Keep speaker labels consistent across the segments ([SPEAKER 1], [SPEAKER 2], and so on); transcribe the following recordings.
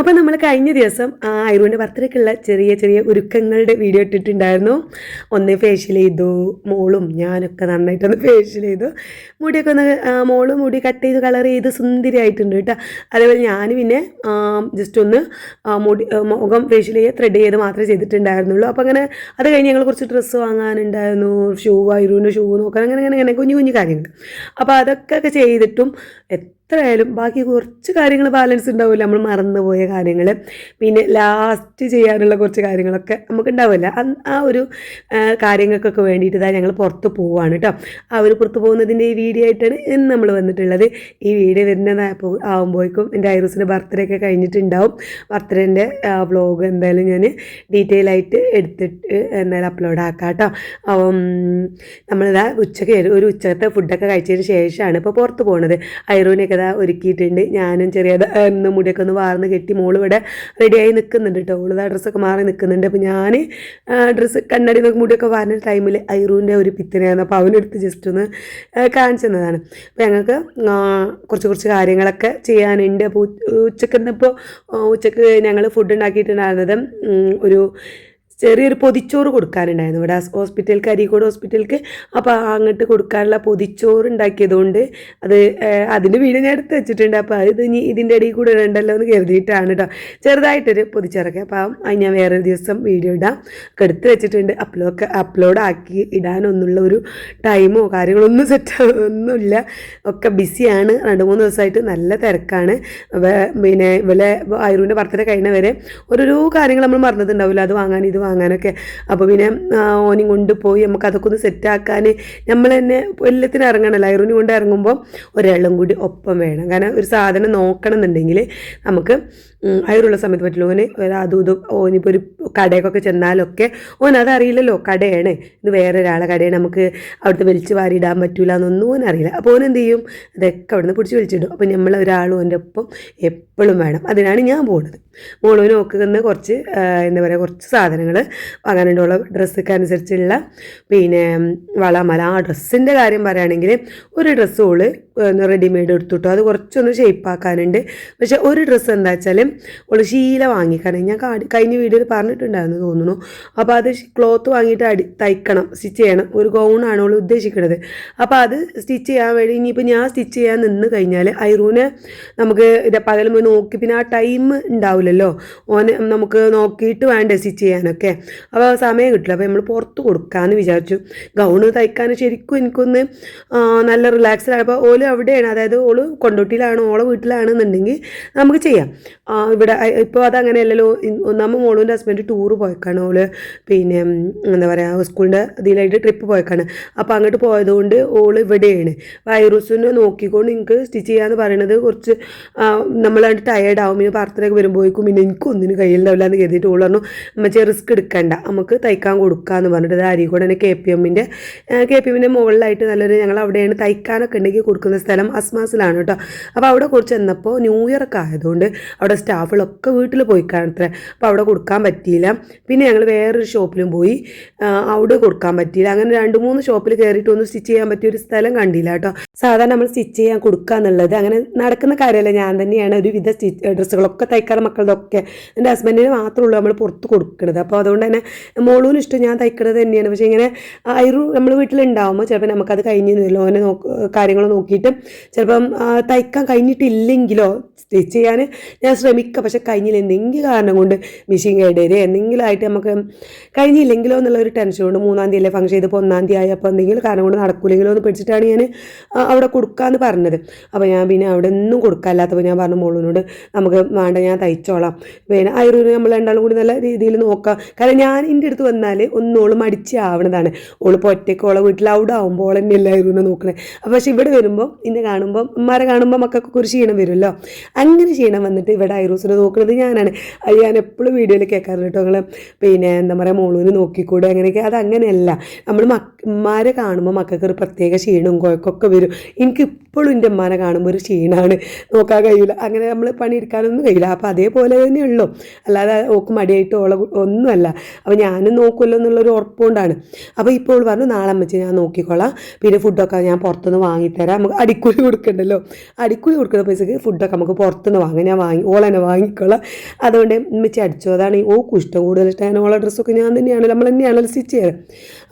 [SPEAKER 1] അപ്പോൾ നമ്മൾ കഴിഞ്ഞ ദിവസം ആ ഐറുവിന്റെ ബർത്ത്ഡേക്കുള്ള ചെറിയ ചെറിയ ഒരുക്കങ്ങളുടെ വീഡിയോ ഇട്ടിട്ടുണ്ടായിരുന്നു. ഒന്ന് ഫേഷ്യൽ ചെയ്തു മോളും ഞാനൊക്കെ നന്നായിട്ടൊന്ന് ഫേഷ്യൽ ചെയ്തു. മുടിയൊക്കെ ഒന്ന് മോളും മുടി കട്ട് ചെയ്ത് കളർ ചെയ്ത് സുന്ദരിയായിട്ടുണ്ട് കേട്ടോ. അതേപോലെ ഞാൻ പിന്നെ ജസ്റ്റ് ഒന്ന് മുടി മുഖം ഫേഷ്യൽ ചെയ്ത് ത്രെഡ് ചെയ്ത് മാത്രമേ ചെയ്തിട്ടുണ്ടായിരുന്നുള്ളൂ. അപ്പോൾ അങ്ങനെ അത് കഴിഞ്ഞ് ഞങ്ങൾ കുറച്ച് ഡ്രസ്സ് വാങ്ങാനുണ്ടായിരുന്നു. ഷൂ ഐറുവിന്റെ ഷൂ നോക്കാൻ അങ്ങനെ അങ്ങനെ അങ്ങനെ കുഞ്ഞു കുഞ്ഞു കാര്യങ്ങൾ അപ്പോൾ അതൊക്കെ ചെയ്തിട്ടും എത്രയായാലും ബാക്കി കുറച്ച് കാര്യങ്ങൾ ബാലൻസ് ഉണ്ടാവില്ല നമ്മൾ മറന്നുപോയ കാര്യങ്ങൾ പിന്നെ ലാസ്റ്റ് ചെയ്യാനുള്ള കുറച്ച് കാര്യങ്ങളൊക്കെ നമുക്ക് ഉണ്ടാവില്ല ആ ഒരു കാര്യങ്ങൾക്കൊക്കെ വേണ്ടിയിട്ട് ഇതാ ഞങ്ങൾ പുറത്ത് പോവാണ് കേട്ടോ ആ ഒരു പുറത്ത് പോകുന്നതിന്റെ ഈ വീഡിയോ ആയിട്ടാണ് ഇന്ന് നമ്മൾ വന്നിട്ടുള്ളത്. ഈ വീഡിയോ വരുന്ന ആകുമ്പോഴേക്കും എന്റെ ഐറസിന്റെ ബർത്ത്ഡേ ഒക്കെ കഴിഞ്ഞിട്ടുണ്ടാവും. ബർത്ത്ഡേന്റെ വ്ലോഗ് എന്തായാലും ഞാൻ ഡീറ്റെയിൽ ആയിട്ട് എടുത്തിട്ട് എന്തായാലും അപ്ലോഡ് ആക്കാം കേട്ടോ നമ്മളിതാ ഉച്ചയ്ക്ക് ഒരു ഉച്ചത്തെ ഫുഡൊക്കെ കഴിച്ചതിന് ശേഷമാണ് ഇപ്പോൾ പുറത്ത് പോകുന്നത് ഐറൂനെയൊക്കെ ഇതാ ഒരുക്കിയിട്ടുണ്ട്. ഞാനും ചെറിയ ഒന്ന് മുടിയൊക്കെ ഒന്ന് വാർന്ന് കെട്ടി മോൾ ഇവിടെ റെഡിയായി നിൽക്കുന്നുണ്ട് കേട്ടോ ഓളിതാ ഡ്രസ്സൊക്കെ മാറി നിൽക്കുന്നുണ്ട് അപ്പോൾ ഞാൻ ഡ്രസ്സ് കണ്ണടി മുടിയൊക്കെ വാർന്ന ടൈമിൽ ഐറൂന്റെ ഒരു പിത്തനായിരുന്നു അപ്പോൾ അവനെടുത്ത് ജസ്റ്റ് ഒന്ന് കാണിച്ചെന്നതാണ് അപ്പോൾ ഞങ്ങൾക്ക് കുറച്ച് കുറച്ച് കാര്യങ്ങളൊക്കെ ചെയ്യാനുണ്ട്. അപ്പോൾ ഉച്ചയ്ക്ക് ഇന്നിപ്പോൾ ഉച്ചയ്ക്ക് ഞങ്ങൾ ഫുഡ് ഉണ്ടാക്കിയിട്ടുണ്ടായിരുന്നത് ഒരു ചെറിയൊരു പൊതിച്ചോറ് കൊടുക്കാനുണ്ടായിരുന്നു. ഇവിടെ ഹോസ്പിറ്റലിലേക്ക് അരീക്കോട് ഹോസ്പിറ്റലിലേക്ക് അപ്പോൾ അങ്ങോട്ട് കൊടുക്കാനുള്ള പൊതിച്ചോറ് ഉണ്ടാക്കിയതുകൊണ്ട് അത് അതിന്റെ വീട് ഞാൻ എടുത്ത് വെച്ചിട്ടുണ്ട്. അപ്പോൾ അത് ഇനി ഇതിന്റെ ഇടയിൽ കൂടെ ഇടണ്ടല്ലോ എന്ന് കരുതിയിട്ടാണ് കേട്ടോ ചെറുതായിട്ടൊരു പൊതിച്ചോറൊക്കെ. അപ്പോൾ അത് ഞാൻ വേറൊരു ദിവസം വീഡിയോ ഇടാം. ഒക്കെ എടുത്ത് വെച്ചിട്ടുണ്ട്. അപ്ലോഡ് അപ്ലോഡ് ആക്കി ഇടാനൊന്നുള്ള ഒരു ടൈമോ കാര്യങ്ങളൊന്നും സെറ്റ് ഒന്നുമില്ല. ഒക്കെ ബിസിയാണ്. രണ്ട് മൂന്ന് ദിവസമായിട്ട് നല്ല തിരക്കാണ്. പിന്നെ ഇവലെ ആയുർവിന്റെ ഭർത്തനെ കഴിഞ്ഞവരെ ഓരോരോ കാര്യങ്ങൾ നമ്മൾ മറന്നിട്ടുണ്ടാവില്ല. അത് വാങ്ങാൻ ഇത് വാങ്ങാനൊക്കെ. അപ്പോൾ പിന്നെ ഓനി കൊണ്ടുപോയി കൊണ്ട് പോയി നമുക്ക് അതൊക്കെ ഒന്ന് സെറ്റാക്കാൻ നമ്മൾ തന്നെ എല്ലാത്തിനും ഇറങ്ങണമല്ലോ ഐറൂനി കൊണ്ട് ഇറങ്ങുമ്പോൾ ഒരാളും കൂടി ഒപ്പം വേണം. കാരണം ഒരു സാധനം നോക്കണം എന്നുണ്ടെങ്കിൽ നമുക്ക് അയറുള്ള സമയത്ത് പറ്റില്ല. ഓന് അതും ഇതും ഓനിപ്പോൾ ഒരു കടയൊക്കെ ചെന്നാലൊക്കെ ഓൻ അതറിയില്ലല്ലോ കടയാണ്. ഇത് വേറെ ഒരാളെ കടയാണ്. നമുക്ക് അവിടുത്തെ വലിച്ചു വാരി ഇടാൻ പറ്റൂല എന്നൊന്നും ഓൻ അറിയില്ല. അപ്പോൾ ഓൻ എന്ത് ചെയ്യും? അതൊക്കെ അവിടുന്ന് പിടിച്ച് വലിച്ചിടും. അപ്പോൾ നമ്മൾ ഒരാളും എന്റെ ഒപ്പം എപ്പോഴും വേണം. അതിനാണ് ഞാൻ പോകുന്നത് മോളോന് നോക്കുന്ന കുറച്ച് എന്താ പറയുക കുറച്ച് സാധനങ്ങൾ വാങ്ങാനുണ്ടുള്ള ഡ്രസ്സൊക്കെ അനുസരിച്ചുള്ള പിന്നെ വളമല. ആ ഡ്രസ്സിന്റെ കാര്യം പറയുകയാണെങ്കിൽ ഒരു ഡ്രസ്സ് ഓൾ റെഡിമെയ്ഡ് എടുത്തുട്ടോ. അത് കുറച്ചൊന്ന് ഷേപ്പാക്കാനുണ്ട് പക്ഷേ ഒരു ഡ്രസ്സ് എന്താ വെച്ചാൽ ഓൾ ശീല വാങ്ങിക്കണം ഞാൻ കഴിഞ്ഞ വീഡിയോയിൽ പറഞ്ഞിട്ടുണ്ടായിരുന്നു തോന്നുന്നു. അപ്പോൾ അത് ക്ലോത്ത് വാങ്ങിയിട്ട് അടി തയ്ക്കണം സ്റ്റിച്ച് ചെയ്യണം. ഒരു ഗൗണാണ് ഓൾ ഉദ്ദേശിക്കുന്നത് അപ്പോൾ അത് സ്റ്റിച്ച് ചെയ്യാൻ വേണ്ടി ഇനിയിപ്പോൾ ഞാൻ സ്റ്റിച്ച് ചെയ്യാൻ നിന്ന് കഴിഞ്ഞാൽ ഐറൂനെ നമുക്ക് പകലും പോയി നോക്കി. പിന്നെ ആ ടൈം ഉണ്ടാവില്ലല്ലോ. ഓനെ നമുക്ക് നോക്കിയിട്ട് വേണ്ടേ സ്റ്റിച്ച് ചെയ്യാനൊക്കെ. അപ്പോൾ സമയം കിട്ടില്ല. അപ്പോൾ നമ്മൾ പുറത്ത് കൊടുക്കാമെന്ന് വിചാരിച്ചു. ഗൗണ് തയ്ക്കാൻ ശരിക്കും എനിക്കൊന്ന് നല്ല റിലാക്സ്ഡ് ആയപ്പോൾ ഓൽ അവിടെയാണ്. അതായത് ഓൾ കൊണ്ടോട്ടിയിലാണ് ഓളെ വീട്ടിലാണെന്നുണ്ടെങ്കിൽ നമുക്ക് ചെയ്യാം. ഇവിടെ ഇപ്പോൾ അതങ്ങനെയല്ലല്ലോ. ഒന്നാമത് മോളുന്റെ ഹസ്ബൻഡ് ടൂറ് പോയേക്കാണ് ഓൾ. പിന്നെ എന്താ പറയുക സ്കൂളിന്റെ ഇതിലായിട്ട് ട്രിപ്പ് പോയേക്കാണ്. അപ്പോൾ അങ്ങോട്ട് പോയതുകൊണ്ട് ഓൾ ഇവിടെയാണ്. വൈറസിനെ നോക്കിക്കൊണ്ട് നിങ്ങൾക്ക് സ്റ്റിച്ച് ചെയ്യാന്ന് പറയുന്നത് കുറച്ച് നമ്മളായിട്ട് ടയേർഡ് ആവും. പിന്നെ പാർത്തനൊക്കെ വരുമ്പോഴേക്കും പിന്നെ എനിക്കൊന്നിനും കയ്യിലുണ്ടാവില്ല എന്ന് കരുതിയിട്ട് ഓൾ പറഞ്ഞു അമ്മച്ചേ റിസ്ക് എടുക്കണ്ട. നമുക്ക് തയ്ക്കാൻ കൊടുക്കാമെന്ന് പറഞ്ഞിട്ട് അരീക്കോട് തന്നെ കെ പി എമ്മിന്റെ കെ പി എമ്മിന്റെ മുകളിലായിട്ട് നല്ലൊരു ഞങ്ങൾ അവിടെയാണ് തയ്ക്കാനൊക്കെ ഉണ്ടെങ്കിൽ കൊടുക്കുന്ന സ്ഥലം അസ്മാസിലാണ് കേട്ടോ. അപ്പോൾ അവിടെ കുറച്ച് ചെന്നപ്പോൾ ന്യൂ ഇയർ ഒക്കെ ആയതുകൊണ്ട് അവിടെ സ്റ്റാഫുകളൊക്കെ വീട്ടിൽ പോയി കാണത്രേ അപ്പോൾ അവിടെ കൊടുക്കാൻ പറ്റിയില്ല. പിന്നെ ഞങ്ങൾ വേറൊരു ഷോപ്പിലും പോയി. അവിടെ കൊടുക്കാൻ പറ്റിയില്ല. അങ്ങനെ രണ്ട് മൂന്ന് ഷോപ്പിൽ കയറിയിട്ട് ഒന്നും സ്റ്റിച്ച് ചെയ്യാൻ പറ്റിയ ഒരു സ്ഥലം കണ്ടില്ല കേട്ടോ. സാധാരണ നമ്മൾ സ്റ്റിച്ച് ചെയ്യാൻ കൊടുക്കുക എന്നുള്ളത്. അങ്ങനെ നടക്കുന്ന കാര്യമല്ല. ഞാൻ തന്നെയാണ് ഒരുവിധ സ്റ്റിച്ച് ഡ്രസ്സുകളൊക്കെ തയ്ക്കാറ് മക്കളുടെ എന്റെ ഹസ്ബൻഡിന് മാത്രമേ ഉള്ളൂ നമ്മൾ പുറത്ത് കൊടുക്കുന്നത് അപ്പോൾ അതുകൊണ്ട് തന്നെ മോളൂന് ഇഷ്ടം ഞാൻ തയ്ക്കുന്നത് തന്നെയാണ്. പക്ഷേ ഇങ്ങനെ അയറു നമ്മൾ വീട്ടിലുണ്ടാവുമ്പോൾ ചിലപ്പോൾ നമുക്കത് കഴിഞ്ഞിരുന്നല്ലോ ഓനെ നോക്ക് കാര്യങ്ങൾ നോക്കിയിട്ട് ചിലപ്പം തയ്ക്കാൻ കഴിഞ്ഞിട്ടില്ലെങ്കിലോ സ്റ്റിച്ച് ചെയ്യാൻ ഞാൻ ശ്രമിക്കാം പക്ഷെ കഴിഞ്ഞില്ല. എന്തെങ്കിലും കാരണം കൊണ്ട് മെഷീൻ കേടേര് എന്തെങ്കിലും ആയിട്ട് നമുക്ക് കഴിഞ്ഞില്ലെങ്കിലോ എന്നുള്ള ഒരു ടെൻഷൻ കൊണ്ട് മൂന്നാം തീയതി അല്ലേ ഫംഗ്ഷൻ ചെയ്തപ്പോൾ ഒന്നാം തീയതി ആയി. അപ്പോൾ എന്തെങ്കിലും കാരണം കൊണ്ട് നടക്കൂലെങ്കിലോ എന്ന് പേടിച്ചിട്ടാണ് ഞാൻ അവിടെ കൊടുക്കാമെന്ന് പറഞ്ഞത്. അപ്പോൾ ഞാൻ പിന്നെ അവിടെ ഒന്നും കൊടുക്കാല്ലാത്തപ്പോൾ ഞാൻ പറഞ്ഞു മോളിനോട് നമുക്ക് വേണ്ട ഞാൻ തയ്ച്ചോളാം. പിന്നെ ആയുർവേദം നമ്മൾ രണ്ടാളും കൂടി നല്ല രീതിയിൽ നോക്കാം. കാരണം ഞാൻ എന്റെ അടുത്ത് വന്നാൽ ഒന്നോൾ മടിച്ച് ആവണതാണ്. ഓളിപ്പോൾ ഒറ്റയ്ക്ക് ഓളെ വീട്ടിൽ അവിടെ ആവുമ്പോൾ ഓളെ തന്നെ എല്ലാവരും നോക്കണേ. അപ്പോൾ പക്ഷേ ഇവിടെ വരുമ്പോൾ ഇന്നെ കാണുമ്പോൾ ഉമ്മാരെ കാണുമ്പോൾ മക്കൾക്കൊക്കെ ഒരു ക്ഷീണം വരുമല്ലോ. അങ്ങനെ ക്ഷീണം വന്നിട്ട് ഇവിടെ ഐറൂസിനെ നോക്കുന്നത് ഞാനാണ്. അത് ഞാൻ എപ്പോഴും വീഡിയോയിൽ കേൾക്കാറുണ്ട് കേട്ടോ നിങ്ങൾ പിന്നെ എന്താ പറയുക മോളൂന് നോക്കിക്കൂടെ അങ്ങനെയൊക്കെ. അത് അങ്ങനെയല്ല. നമ്മൾ മക്കന്മാരെ കാണുമ്പോൾ മക്കൾക്ക് ഒരു പ്രത്യേക ക്ഷീണവും കുഴക്കമൊക്കെ വരും. എനിക്ക് ഇപ്പോഴും എന്റെ ഉമ്മാനെ കാണുമ്പോൾ ഒരു ക്ഷീണമാണ് നോക്കാൻ കഴിയില്ല അങ്ങനെ നമ്മൾ പണിയെടുക്കാനൊന്നും കഴിയില്ല. അപ്പോൾ അതേപോലെ തന്നെ തന്നെയുള്ളൂ അല്ലാതെ ഓക്ക് മടിയായിട്ട് ഓള ഒന്നുമല്ല. അപ്പോൾ ഞാനും നോക്കുമല്ലോ എന്നുള്ളൊരു ഉറപ്പുകൊണ്ടാണ്. അപ്പോൾ ഇപ്പോൾ പറഞ്ഞു നാളെ അമ്മച്ചി ഞാൻ നോക്കിക്കോളാം. പിന്നെ ഫുഡൊക്കെ ഞാൻ പുറത്തുനിന്ന് വാങ്ങിത്തരാം. നമുക്ക് അടിക്കൂലി കൊടുക്കണ്ടല്ലോ. അടിക്കൂലി കൊടുക്കുന്ന പൈസക്ക് ഫുഡൊക്കെ നമുക്ക് പുറത്തുനിന്ന് വാങ്ങാം. ഞാൻ വാങ്ങി ഓളെ തന്നെ വാങ്ങിക്കോളാം. അതുകൊണ്ട് ഉമ്മച്ചി അടിച്ചു. അതാണ് ഓക്കും ഇഷ്ടം കൂടുതൽ ഇഷ്ടം. ഓളെ ഡ്രസ്സൊക്കെ ഞാൻ തന്നെയാണ് നമ്മൾ തന്നെയാണല്ലോ സ്റ്റിച്ച് ചെയ്യാറ്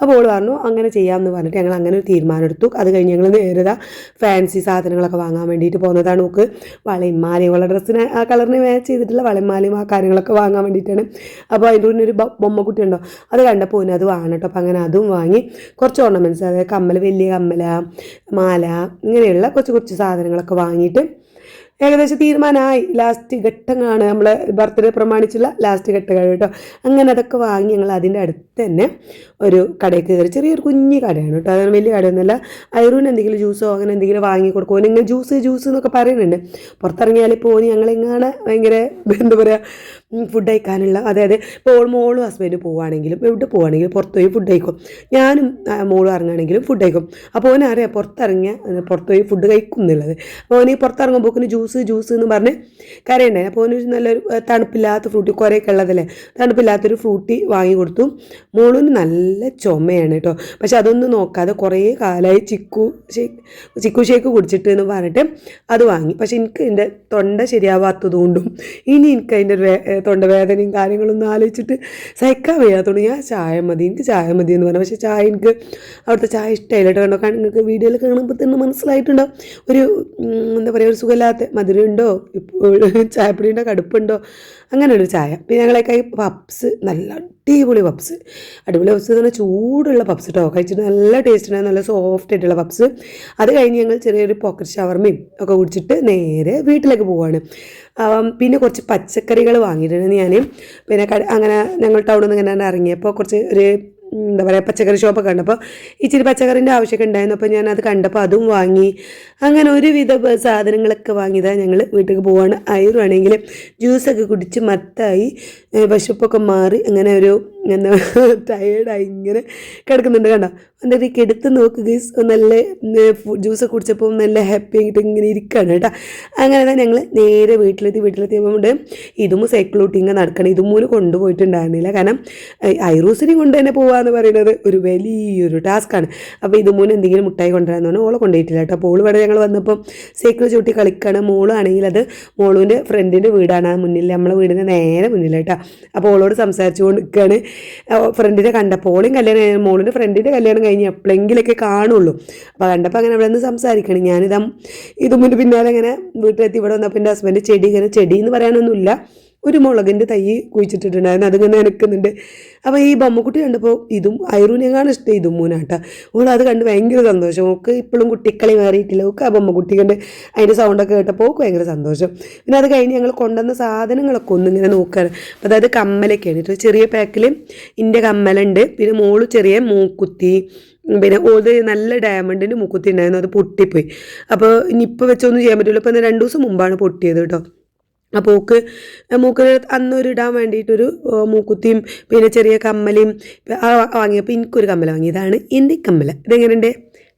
[SPEAKER 1] അപ്പോൾ ഓൾ പറഞ്ഞു അങ്ങനെ ചെയ്യാമെന്ന് പറഞ്ഞിട്ട് ഞങ്ങൾ അങ്ങനെ ഒരു തീരുമാനം എടുത്തു. അത് കഴിഞ്ഞ് ഞങ്ങൾ നേരെ ഫാൻസി സാധനങ്ങളൊക്കെ വാങ്ങാൻ വേണ്ടിയിട്ട് പോകുന്നതാണ് ഓക്ക്. വളയും മാലയും ഓളെ ഡ്രസ്സിന് ആ കളറിന് മാച്ച് ചെയ്തിട്ടുള്ള വളയും മാലയും ആ കാര്യങ്ങളൊക്കെ വാങ്ങാൻ വേണ്ടിയിട്ടാണ്. അപ്പോൾ അതിന്റെ ഉള്ളിൽ ഒരു ബൊമ്മക്കുട്ടി ഉണ്ടോ അത് കണ്ടപ്പോൾ പിന്നെ അത് വാങ്ങണം കേട്ടോ അപ്പോൾ അങ്ങനെ അതും വാങ്ങി. കുറച്ച് ഓർണമെന്റ്സ് അതായത് കമ്മൽ വലിയ കമ്മല മാല ഇങ്ങനെയുള്ള കുറച്ച് കുറച്ച് സാധനങ്ങളൊക്കെ വാങ്ങിയിട്ട് ഏകദേശം തീരുമാനമായി. ലാസ്റ്റ് ഘട്ടങ്ങളാണ് നമ്മൾ ബർത്ത്ഡേ പ്രമാണിച്ചുള്ള ലാസ്റ്റ് ഘട്ടങ്ങൾ കേട്ടോ. അങ്ങനെ അതൊക്കെ വാങ്ങി ഞങ്ങൾ അതിന്റെ അടുത്ത് തന്നെ ഒരു കടയിൽ കയറി ചെറിയൊരു കുഞ്ഞു കടയാണ് കേട്ടോ. അതാണ് വലിയ കടയൊന്നുമല്ല. അയറൂന് എന്തെങ്കിലും ജ്യൂസോ അങ്ങനെ എന്തെങ്കിലും വാങ്ങി കൊടുക്കുമോ നിങ്ങൾ ജ്യൂസ് ജ്യൂസ് എന്നൊക്കെ പറയുന്നുണ്ട്. പുറത്തിറങ്ങിയാൽ ഇപ്പോൾ ഞങ്ങളിങ്ങനെ ഭയങ്കര എന്താ പറയുക ഫുഡ് കഴിക്കാനുള്ള അതായത് ഇപ്പോൾ മോളും ഹസ്ബൻഡ് പോവുകയാണെങ്കിലും എവിടെ പോവുകയാണെങ്കിലും പുറത്ത് പോയി ഫുഡ് കഴിക്കും. ഞാനും മോളും ഇറങ്ങുകയാണെങ്കിലും ഫുഡ് കഴിക്കും. അപ്പോൾ ഓനെ അറിയാം പുറത്തിറങ്ങിയ പുറത്ത് പോയി ഫുഡ് കഴിക്കും എന്നുള്ളത്. അപ്പോൾ ഓന് പുറത്തിറങ്ങുമ്പോൾ ജ്യൂസ് ജ്യൂസ് എന്ന് പറഞ്ഞ് കരയുണ്ടായി അപ്പോൾ ഓനൊരു നല്ലൊരു തണുപ്പില്ലാത്ത ഫ്രൂട്ടി കുറേയൊക്കെ ഉള്ളതല്ലേ തണുപ്പില്ലാത്തൊരു ഫ്രൂട്ടി വാങ്ങി കൊടുത്തു. മോളിന് നല്ല ചുമയാണ് കേട്ടോ പക്ഷെ അതൊന്നും നോക്കാതെ കുറേ കാലമായി ചിക്കു ഷേക്ക് ചിക്കു ഷേക്ക് കുടിച്ചിട്ട് എന്ന് പറഞ്ഞിട്ട് അത് വാങ്ങി. പക്ഷെ എനിക്ക് എന്റെ തൊണ്ട ശരിയാവാത്തത് കൊണ്ടും ഇനി എനിക്ക് അതിന്റെ ഒരു തൊണ്ടവേദനയും കാര്യങ്ങളൊന്നും ആലോചിച്ചിട്ട് സഹിക്കാൻ വയ്യാത്തതുകൊണ്ട് ഞാൻ ചായ മതി എനിക്ക് ചായ മതി എന്ന് പറഞ്ഞു. പക്ഷേ ചായ എനിക്ക് അവിടുത്തെ ചായ ഇഷ്ടമായില്ല കേട്ടോ. കണ്ടോ കാരണം നിങ്ങൾക്ക് വീഡിയോയിൽ കാണുമ്പോൾ തന്നെ മനസ്സിലായിട്ടുണ്ടോ ഒരു എന്താ പറയുക ഒരു സുഖമില്ലാത്ത മധുരമുണ്ടോ? ഇപ്പോൾ ചായപ്പൊടിയുണ്ടോ കടുപ്പുണ്ടോ? അങ്ങനെയൊരു ചായ. പിന്നെ ഞങ്ങളൊക്കെ പപ്സ് നല്ല അടിപൊളി പപ്സ്. അടിപൊളി പപ്സ് എന്ന് പറഞ്ഞാൽ ചൂടുള്ള പപ്സ് കേട്ടോ കഴിച്ചിട്ട് നല്ല ടേസ്റ്റ് ഉണ്ടായി നല്ല സോഫ്റ്റ് ആയിട്ടുള്ള പപ്സ്. അത് കഴിഞ്ഞ് ഞങ്ങൾ ചെറിയൊരു പോക്കറ്റ് ഷവർമയും ഒക്കെ കുടിച്ചിട്ട് നേരെ വീട്ടിലേക്ക് പോവാണ്. പിന്നെ കുറച്ച് പച്ചക്കറികൾ വാങ്ങിയിട്ടുണ്ട് ഞാൻ പിന്നെ അങ്ങനെ ഞങ്ങൾ ടൗണിൽ നിന്ന് ഇങ്ങനെ ഇറങ്ങിയപ്പോൾ കുറച്ച് ഒരു എന്താ പറയുക പച്ചക്കറി ഷോപ്പൊക്കെ കണ്ടപ്പോൾ ഇച്ചിരി പച്ചക്കറിന്റെ ആവശ്യമൊക്കെ ഉണ്ടായിരുന്നു. അപ്പോൾ ഞാൻ അത് കണ്ടപ്പോൾ അതും വാങ്ങി. അങ്ങനെ ഒരുവിധ സാധനങ്ങളൊക്കെ വാങ്ങിയതാണ് ഞങ്ങൾ വീട്ടിൽ പോവാണ്. അയറുവാണെങ്കിൽ ജ്യൂസൊക്കെ കുടിച്ച് മത്തായി വിശപ്പൊക്കെ മാറി അങ്ങനെ ഒരു എന്താ ടയേർഡായി ഇങ്ങനെ കിടക്കുന്നുണ്ട് കണ്ടോ? എന്നിട്ട് നോക്ക് ഗൈസ് നല്ല ജ്യൂസ് കുടിച്ചപ്പോൾ നല്ല ഹാപ്പി ആയിട്ട് ഇങ്ങനെ ഇരിക്കുകയാണ് കേട്ടോ. അങ്ങനെ തന്നെ ഞങ്ങൾ നേരെ വീട്ടിലെത്തി. വീട്ടിലെത്തിയപ്പോൾ ഇതും സൈക്കിൾ സൈക്കിളൂട്ടിങ്ങ് നടക്കണം. ഇതും മൂലം കൊണ്ടുപോയിട്ടുണ്ടായിരുന്നില്ല. കാരണം ഐറൂസിനെ കൊണ്ട് തന്നെ പോവാന്ന് പറയുന്നത് ഒരു വലിയൊരു ടാസ്ക്കാണ് അപ്പോൾ ഇതുമൂലം എന്തെങ്കിലും മുട്ടായി കൊണ്ടുവരാന്ന് പറഞ്ഞാൽ ഓളെ കൊണ്ടുപോയിട്ടില്ല കേട്ടോ. അപ്പോൾ ഓൾ ഇവിടെ ഞങ്ങൾ വന്നപ്പോൾ സൈക്കിൾ ചൂട്ടി കളിക്കുകയാണ് മോളാണെങ്കിൽ അത് മോളുവിന്റെ ഫ്രണ്ടിന്റെ വീടാണ്. ആ മുന്നിൽ നമ്മളെ വീടിന്റെ നേരെ മുന്നിൽ കേട്ടോ അപ്പോൾ ഓളോട് സംസാരിച്ചുകൊണ്ട് നിൽക്കുകയാണ് ഫ്രണ്ടിനെ കണ്ടപ്പോൾ ഓളും കല്യാണം കഴിഞ്ഞ മോളിന്റെ ഫ്രണ്ടിന്റെ കല്യാണം കഴിഞ്ഞ് എപ്പോഴെങ്കിലൊക്കെ കാണുള്ളൂ. അപ്പോൾ കണ്ടപ്പോൾ അങ്ങനെ അവിടെ നിന്ന് സംസാരിക്കണം. ഞാനിതാ ഇതും പിന്നാലെ അങ്ങനെ വീട്ടിലെത്തി ഇവിടെ വന്നപ്പോൾ എന്റെ ഹസ്ബൻഡ് ചെടി ഇങ്ങനെ ചെടി എന്ന് പറയാനൊന്നുമില്ല. ഒരു മുളകിന്റെ തൈ കുഴിച്ചിട്ടിട്ടുണ്ടായിരുന്നു. അതിങ്ങനെ നിൽക്കുന്നുണ്ട് അപ്പോൾ ഈ ബമ്മക്കുട്ടി കണ്ടപ്പോൾ ഇതും ഐറൂനെങ്ങാണ് ഇഷ്ടം. ഇതും മൂന്നാട്ടാ. ഓൾ അത് കണ്ട് ഭയങ്കര സന്തോഷം. ഓക്ക് ഇപ്പോഴും കുട്ടിക്കളി മാറിയിട്ടില്ല. ഓക്ക് ആ ബമ്മക്കുട്ടി കണ്ട് അതിന്റെ സൗണ്ടൊക്കെ കേട്ടപ്പോൾ ഓക്ക് ഭയങ്കര സന്തോഷം. പിന്നെ അത് കഴിഞ്ഞ് ഞങ്ങൾ കൊണ്ടുവന്ന സാധനങ്ങളൊക്കെ ഒന്നിങ്ങനെ നോക്കുകയാണ് അപ്പോൾ അതായത് കമ്മലൊക്കെയാണ് കേട്ടോ ചെറിയ പാക്കിൽ ഇന്റെ കമ്മലുണ്ട്. പിന്നെ മോൾ ചെറിയ മൂക്കുത്തി. പിന്നെ ഓത് നല്ല ഡയമണ്ടിന്റെ മുക്കുത്തി ഉണ്ടായിരുന്നു. അത് പൊട്ടിപ്പോയി. അപ്പോൾ ഇനിയിപ്പോൾ വെച്ചൊന്നും ചെയ്യാൻ പറ്റില്ല ഇപ്പോൾ രണ്ട് ദിവസം മുമ്പാണ് പൊട്ടിയത് കേട്ടോ. അപ്പോൾ പൂക്ക് മൂക്കിന് അന്നൊരു ഇടാൻ വേണ്ടിയിട്ടൊരു മൂക്കുത്തിയും പിന്നെ ചെറിയ കമ്മലും വാങ്ങിയപ്പോൾ എനിക്കൊരു കമ്മൽ വാങ്ങി. ഇതാണ് എന്റെ കമ്മൽ ഇതെങ്ങനെയുണ്ട്?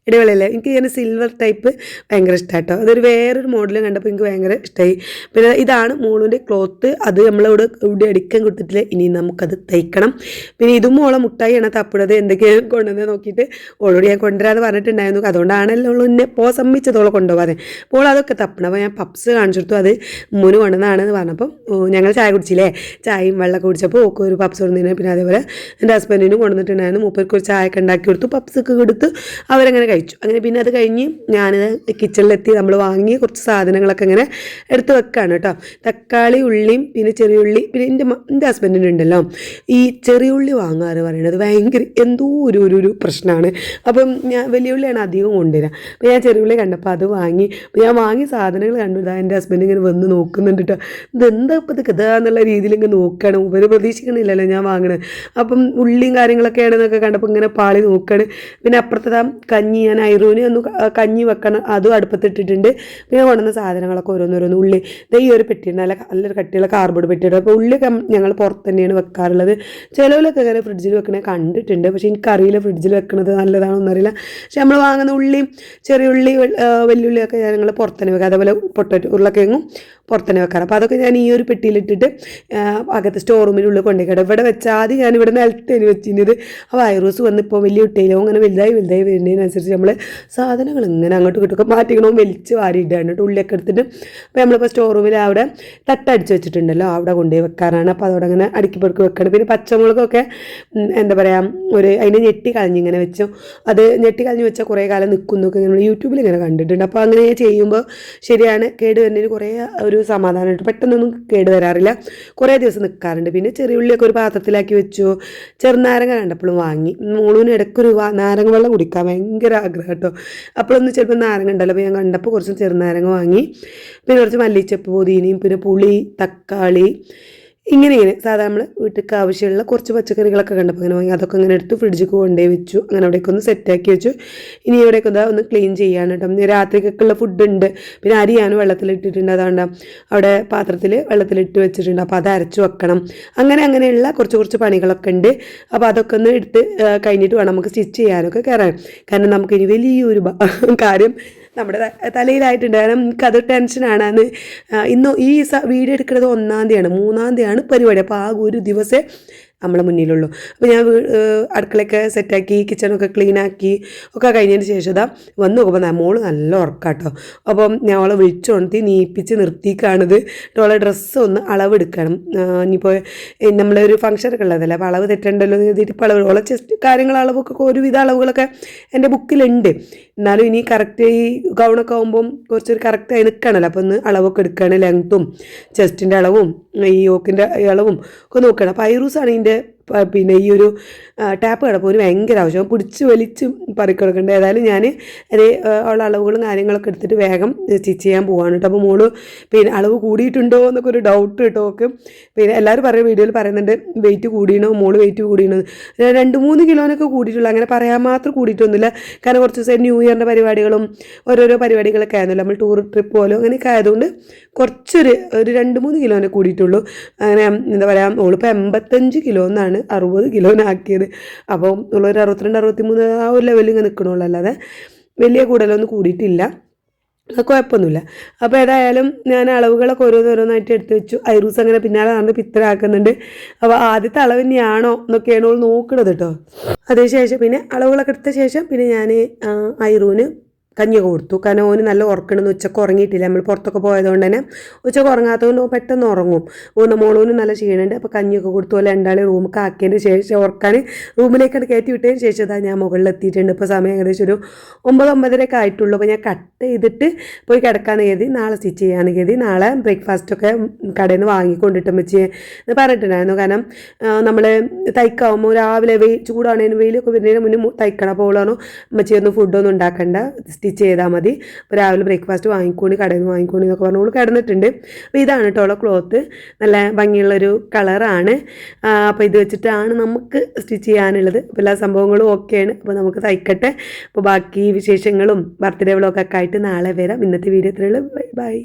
[SPEAKER 1] ഇടവേളയല്ലേ എനിക്ക് ഇങ്ങനെ സിൽവർ ടൈപ്പ് ഭയങ്കര ഇഷ്ടമാണ് കേട്ടോ അതൊരു വേറൊരു മോഡൽ കണ്ടപ്പോൾ എനിക്ക് ഭയങ്കര ഇഷ്ടമായി പിന്നെ ഇതാണ് മോളിന്റെ ക്ലോത്ത് അത് നമ്മളിവിടെ ഇവിടെ അടിക്കാൻ കൊടുത്തിട്ടില്ല. ഇനി നമുക്കത് തയ്ക്കണം. പിന്നെ ഇതും മോളെ മുട്ടായിയാണ് തപ്പിടത് എന്തൊക്കെയാണ് കൊണ്ടുവന്നത് നോക്കിയിട്ട് ഓളോട് ഞാൻ കൊണ്ടുവരാതെ പറഞ്ഞിട്ടുണ്ടായിരുന്നു. അതുകൊണ്ടാണല്ലോ ഉള്ളൂ എന്നെ പോ സമ്മതിച്ചതോളെ കൊണ്ടുപോകാതെ. അപ്പോൾ അതൊക്കെ തപ്പണം. അപ്പോൾ ഞാൻ പപ്സ് കാണിച്ചു കൊടുത്തു. അത് മുന് കൊണ്ടുവന്നതാണെന്ന് പറഞ്ഞപ്പോൾ ഞങ്ങൾ ചായ കുടിച്ചില്ലേ? ചായയും വെള്ളമൊക്കെ കുടിച്ചപ്പോൾ ഓക്കെ ഒരു പപ്സ് കൊണ്ടുവന്നു പിന്നെ അതേപോലെ എന്റെ ഹസ്ബൻഡിനും കൊണ്ടുവന്നിട്ടുണ്ടായിരുന്നു. മൂപ്പർക്ക് ഒരു ചായയൊക്കെ ഉണ്ടാക്കി കൊടുത്തു. പപ്സൊക്കെ കൊടുത്ത് അവരങ്ങനെ കഴിച്ചു. അങ്ങനെ പിന്നെ അത് കഴിഞ്ഞ് ഞാനിത് കിച്ചണിലെത്തി നമ്മൾ വാങ്ങി കുറച്ച് സാധനങ്ങളൊക്കെ ഇങ്ങനെ എടുത്ത് വെക്കുകയാണ് കേട്ടോ. തക്കാളി ഉള്ളിയും പിന്നെ ചെറിയ ഉള്ളി. പിന്നെ എന്റെ എന്റെ ഹസ്ബൻഡിന് ഉണ്ടല്ലോ. ഈ ചെറിയ ഉള്ളി വാങ്ങാറ് പറയണത് ഭയങ്കര എന്തോ ഒരു ഒരു ഒരു പ്രശ്നമാണ്. അപ്പം ഞാൻ വലിയ ഉള്ളിയാണ് അധികം കൊണ്ടുവരിക അപ്പോൾ ഞാൻ ചെറിയ ഉള്ളി കണ്ടപ്പോൾ അത് വാങ്ങി. അപ്പോൾ ഞാൻ വാങ്ങി സാധനങ്ങൾ കണ്ടു. ഇതാ എന്റെ ഹസ്ബൻഡ് ഇങ്ങനെ വന്ന് നോക്കുന്നുണ്ട് കേട്ടോ. ഇതെന്താ ഇപ്പോൾ ഇത് കഥ എന്നുള്ള രീതിയിൽ ഇങ്ങനെ നോക്കുകയാണ് ഉപര് പ്രതീക്ഷിക്കണില്ലല്ലോ ഞാൻ വാങ്ങണത്. അപ്പം ഉള്ളിയും കാര്യങ്ങളൊക്കെ ആണെന്നൊക്കെ കണ്ടപ്പോൾ ഇങ്ങനെ പാളി നോക്കുകയാണ് പിന്നെ അപ്പുറത്തെ ദാ കഞ്ഞി ഞാൻ ഐറൂന് ഒന്ന് കഞ്ഞി വെക്കണം അതും അടുപ്പത്തിട്ടിട്ടുണ്ട്. പിന്നെ കൊണ്ടുവന്ന സാധനങ്ങളൊക്കെ ഓരോന്നോരോന്ന് ഉള്ളി. ദേ ഈ ഒരു പെട്ടിയുണ്ട് നല്ല നല്ലൊരു കട്ടിയുള്ള കാർബോർഡ് പെട്ടിയുണ്ട് അപ്പോൾ ഉള്ളിയൊക്കെ ഞങ്ങൾ പുറത്ത് തന്നെയാണ് വെക്കാറുള്ളത്. ചിലവിലൊക്കെ ഇങ്ങനെ ഫ്രിഡ്ജിൽ വെക്കണേ കണ്ടിട്ടുണ്ട്. പക്ഷേ എനിക്കറിയില്ല ഫ്രിഡ്ജിൽ വെക്കുന്നത് നല്ലതാണോ എന്നറിയില്ല പക്ഷെ നമ്മൾ വാങ്ങുന്ന ഉള്ളി ചെറിയ ഉള്ളി വെല്ലുള്ളിയൊക്കെ ഞങ്ങൾ പുറത്ത് തന്നെ വെക്കുക അതേപോലെ പൊട്ടറ്റോ ഉരുളക്കിഴങ്ങും പുറത്തന്നെ വെക്കാറ്. അപ്പോൾ അതൊക്കെ ഞാൻ ഈ ഒരു പെട്ടിയിലിട്ടിട്ട് അകത്ത് സ്റ്റോർ റൂമിനുള്ളിൽ കൊണ്ടുപോയി. ഇവിടെ വെച്ചാൽ ഞാൻ ഇവിടെ നിലത്തേന് വെച്ചിരുന്നത്. ആ വൈറസ് വന്ന് ഇപ്പോൾ വലിയ കുട്ടിയിലോ അങ്ങനെ വലുതായി വലുതായി വരുന്നതിനനുസരിച്ച് നമ്മൾ സാധനങ്ങൾ ഇങ്ങനെ അങ്ങോട്ടും ഇങ്ങോട്ടൊക്കെ മാറ്റിക്കണോ വലിച്ച് വാരിയിട്ടാണ് ഉള്ളിലൊക്കെ എടുത്തിട്ട് അപ്പോൾ നമ്മളിപ്പോൾ സ്റ്റോർ റൂമിൽ അവിടെ തട്ടടിച്ച് വെച്ചിട്ടുണ്ടല്ലോ അവിടെ കൊണ്ടുപോയി വെക്കാറാണ്. അപ്പോൾ അതോടെ അങ്ങനെ അടുക്കി പെറുക്കി വെക്കണം. പിന്നെ പച്ചമുളകൊക്കെ എന്താ പറയുക ഒരു അതിനെ ഞെട്ടി കളഞ്ഞ് ഇങ്ങനെ വെച്ചു. അത് ഞെട്ടി കളഞ്ഞ് വെച്ചാൽ കുറേ കാലം നിൽക്കുന്നൊക്കെ നമ്മൾ യൂട്യൂബിൽ ഇങ്ങനെ കണ്ടിട്ടുണ്ട്. അപ്പോൾ അങ്ങനെ ചെയ്യുമ്പോൾ ശരിയാണ് കേട് വരുന്നതിന് കുറേ ഒരു സമാധാനമായിട്ട് പെട്ടെന്നൊന്നും കേട് വരാറില്ല. കുറേ ദിവസം നിൽക്കാറുണ്ട് പിന്നെ ചെറിയ ഉള്ളിയൊക്കെ ഒരു പാത്രത്തിലാക്കി വെച്ചു. ചെറുനാരങ്ങ കണ്ടപ്പോഴും വാങ്ങി. മോളൂന് ഇടയ്ക്കൊരു നാരങ്ങ വെള്ളം കുടിക്കാൻ ഭയങ്കര ആഗ്രഹം കേട്ടോ. അപ്പോഴൊന്നും ചിലപ്പോൾ നാരങ്ങ ഉണ്ടല്ലോ. അപ്പോൾ ഞാൻ കണ്ടപ്പോൾ കുറച്ച് ചെറുനാരങ്ങ വാങ്ങി. പിന്നെ കുറച്ച് മല്ലിച്ചപ്പ് പുതിനയും പിന്നെ പുളി തക്കാളി ഇങ്ങനെ ഇങ്ങനെ സാധാരണ നമ്മൾ വീട്ടിലേക്ക് ആവശ്യമുള്ള കുറച്ച് പച്ചക്കറികളൊക്കെ കണ്ടപ്പോൾ അങ്ങനെ വാങ്ങി അതൊക്കെ അങ്ങനെ എടുത്ത് ഫ്രിഡ്ജിൽ കൊണ്ടേ വെച്ചു. അങ്ങനെ അവിടേക്ക് ഒന്ന് സെറ്റാക്കി വെച്ചു. ഇനി ഇവിടേക്ക് ഒന്ന് ഒന്ന് ക്ലീൻ ചെയ്യാണ് കേട്ടോ. ഫുഡ് ഉണ്ട്. പിന്നെ അരി ഞാൻ വെള്ളത്തിലിട്ടിട്ടുണ്ട് അതുകൊണ്ട് അവിടെ പാത്രത്തിൽ വെള്ളത്തിലിട്ട് വെച്ചിട്ടുണ്ട്. അപ്പോൾ അത് അരച്ചു വെക്കണം. അങ്ങനെ അങ്ങനെയുള്ള കുറച്ച് കുറച്ച് പണികളൊക്കെ ഉണ്ട്. അപ്പോൾ അതൊക്കെ ഒന്ന് എടുത്ത് കഴിഞ്ഞിട്ട് വേണം നമുക്ക് സ്റ്റിച്ച് ചെയ്യാനൊക്കെ കയറാൻ. കാരണം നമുക്കിനി വലിയൊരു ബ- കാര്യം നമ്മുടെ തലയിലായിട്ടുണ്ടായിരുന്നു തലയിലായിട്ടുണ്ട്. കാരണം എനിക്കത് ടെൻഷനാണ് അന്ന് ഇന്ന് ഈ വീഡിയോ എടുക്കുന്നത് ഒന്നാം തീയതിയാണ്. മൂന്നാം തീയതിയാണ് പരിപാടി. അപ്പോൾ ആ ഒരു ദിവസമേ നമ്മളെ മുന്നിലുള്ളൂ. അപ്പോൾ ഞാൻ അടുക്കളയൊക്കെ സെറ്റാക്കി കിച്ചണൊക്കെ ക്ലീനാക്കി ഒക്കെ കഴിഞ്ഞതിന് ശേഷം ഇതാ വന്ന് നോക്കുമ്പോൾ മോൾ നല്ല ഉറക്കാട്ടോ. അപ്പം ഞാൻ അവളെ വിളിച്ചുണർത്തി നീപ്പിച്ച് നിർത്തിക്കാണിത് അവളെ ഡ്രസ്സ് ഒന്ന് അളവെടുക്കണം. ഇനിയിപ്പോൾ നമ്മളൊരു ഫംഗ്ഷനൊക്കെ ഉള്ളതല്ലേ അപ്പോൾ അളവ് തെറ്റണ്ടല്ലോ എന്ന് കരുതിയിട്ട് ഇപ്പോൾ അളവ് ഓളെ ജസ്റ്റ് കാര്യങ്ങൾ അളവൊക്കെ ഒരുവിധ അളവുകളൊക്കെ എന്റെ ബുക്കിലുണ്ട് എന്നാലും ഇനി കറക്റ്റ് ഈ ഗൗണൊക്കെ ആകുമ്പം കുറച്ചൊരു കറക്റ്റായി നിൽക്കണമല്ലോ അപ്പോൾ ഒന്ന് അളവൊക്കെ എടുക്കുകയാണ് ലെങ്ത്തും ചെസ്റ്റിന്റെ അളവും ഈ യോക്കിന്റെ അളവും ഒക്കെ നോക്കണം. അപ്പോൾ ഐറൂസാണ് പ- പിന്നെ ഈ ഒരു ടാപ്പ് കിടപ്പ് ഒരു ഭയങ്കര ആവശ്യം പിടിച്ച് വലിച്ച് പറിക്കൊടുക്കേണ്ടത് ഏതായാലും ഞാൻ അത് ഉള്ള അളവുകളും കാര്യങ്ങളൊക്കെ എടുത്തിട്ട് വേഗം സ്റ്റിച്ച് ചെയ്യാൻ പോവാണ് കേട്ടോ. അപ്പോൾ മോൾ പിന്നെ അളവ് കൂടിയിട്ടുണ്ടോ എന്നൊക്കെ ഒരു ഡൗട്ട് കേട്ടോ ഒക്കെ പിന്നെ എല്ലാവരും പറയുന്ന വീഡിയോയിൽ പറയുന്നുണ്ട് വെയിറ്റ് കൂടിയണോ? മോൾ വെയിറ്റ് കൂടിയണോ? രണ്ട് മൂന്ന് കിലോനൊക്കെ കൂടിയിട്ടുള്ളൂ. അങ്ങനെ പറയാൻ മാത്രം കൂടിയിട്ടൊന്നുമില്ല. കാരണം കുറച്ച് ദിവസം ന്യൂ ഇയറിന്റെ പരിപാടികളും ഓരോരോ പരിപാടികളൊക്കെ ആയിരുന്നല്ലോ നമ്മൾ ടൂർ ട്രിപ്പ് പോലും അങ്ങനെയൊക്കെ ആയതുകൊണ്ട് കുറച്ചൊരു ഒരു രണ്ട് മൂന്ന് കിലോനെ കൂടിയിട്ടുള്ളൂ. അങ്ങനെ എന്താ പറയുക ഓളിപ്പോൾ എൺപത്തഞ്ച് കിലോ എന്നാണ് അറുപത് കിലോനാക്കിയത്. അപ്പോൾ ഉള്ളൊരു അറുപത്തിരണ്ട് അറുപത്തി മൂന്ന് ആ ഒരു ലെവലിൽ ഇങ്ങനെ നിൽക്കണുള്ളൂ അല്ലാതെ വലിയ കൂടുതലൊന്നും കൂടിയിട്ടില്ല. കുഴപ്പമൊന്നുമില്ല. അപ്പോൾ ഏതായാലും ഞാൻ അളവുകളൊക്കെ ഓരോന്നോരോന്നായിട്ട് എടുത്ത് വെച്ചു. ഐറൂസ് അങ്ങനെ പിന്നാലെ നടന്ന് പിത്തരാക്കുന്നുണ്ട് അപ്പോൾ ആദ്യത്തെ അളവ് തന്നെയാണോ എന്നൊക്കെയാണ് അവൾ നോക്കണത് കേട്ടോ. അതിനുശേഷം പിന്നെ അളവുകളൊക്കെ എടുത്ത ശേഷം പിന്നെ ഞാൻ ഐറൂന് കഞ്ഞിയൊക്കെ കൊടുത്തു. കാരണം ഓന് നല്ല ഉറക്കണമെന്ന് ഉച്ചയ്ക്ക് ഉറങ്ങിയിട്ടില്ല. നമ്മൾ പുറത്തൊക്കെ പോയതുകൊണ്ട് തന്നെ ഉച്ചയ്ക്ക് ഉറങ്ങാത്തതുകൊണ്ട് പെട്ടെന്ന് ഉറങ്ങും. ഒന്ന് മോളൂന് നല്ല ക്ഷീണമുണ്ട് അപ്പോൾ കഞ്ഞിയൊക്കെ കൊടുത്തു. പോലെ രണ്ടാളെ റൂമൊക്കെ ആക്കിയതിന് ശേഷം ഉറക്കാൻ റൂമിലേക്കാണ് കയറ്റി വിട്ടതിന് ശേഷം ഞാൻ മുകളിൽ എത്തിയിട്ടുണ്ട്. ഇപ്പോൾ സമയം ഏകദേശം ഒരു ഒമ്പത് ഒമ്പതരയൊക്കെ ആയിട്ടുള്ളൂ. അപ്പോൾ ഞാൻ കട്ട് ചെയ്തിട്ട് പോയി കിടക്കാൻ കരുതി നാളെ സ്റ്റിച്ച് ചെയ്യാൻ കരുതി നാളെ ബ്രേക്ക്ഫാസ്റ്റൊക്കെ കടയിൽ നിന്ന് വാങ്ങിക്കൊണ്ടിട്ട് വെച്ച് എന്ന് പറഞ്ഞിട്ടുണ്ടായിരുന്നു. കാരണം നമ്മൾ തയ്ക്കാവുമ്പോൾ രാവിലെ വെയിൽ ചൂടാണേനും വെയിലൊക്കെ വരുന്നതിന് മുന്നേ തയ്ക്കണ. അപ്പോൾ ഒന്നും ഫുഡൊന്നും ഉണ്ടാക്കണ്ട. സ്റ്റിച്ച് ചെയ്താൽ മതി. അപ്പോൾ രാവിലെ ബ്രേക്ക്ഫാസ്റ്റ് വാങ്ങിക്കൂണി കടയിൽ നിന്ന് വാങ്ങിക്കൂണി എന്നൊക്കെ പറഞ്ഞു അവൾ കിടന്നിട്ടുണ്ട്. അപ്പോൾ ഇതാണ് കേട്ടോ ഉള്ള ക്ലോത്ത്. നല്ല ഭംഗിയുള്ളൊരു കളറാണ്. അപ്പോൾ ഇത് വെച്ചിട്ടാണ് നമുക്ക് സ്റ്റിച്ച് ചെയ്യാനുള്ളത്. അപ്പോൾ എല്ലാ സംഭവങ്ങളും ഓക്കെയാണ് അപ്പോൾ നമുക്ക് തയ്ക്കട്ടെ. അപ്പോൾ ബാക്കി വിശേഷങ്ങളും ബർത്ത്ഡേ വ്ളോഗൊക്കെ ആയിട്ട് നാളെ വരാം. ഇന്നത്തെ വീഡിയോ ഇത്രയുള്ളൂ ബൈ ബൈ.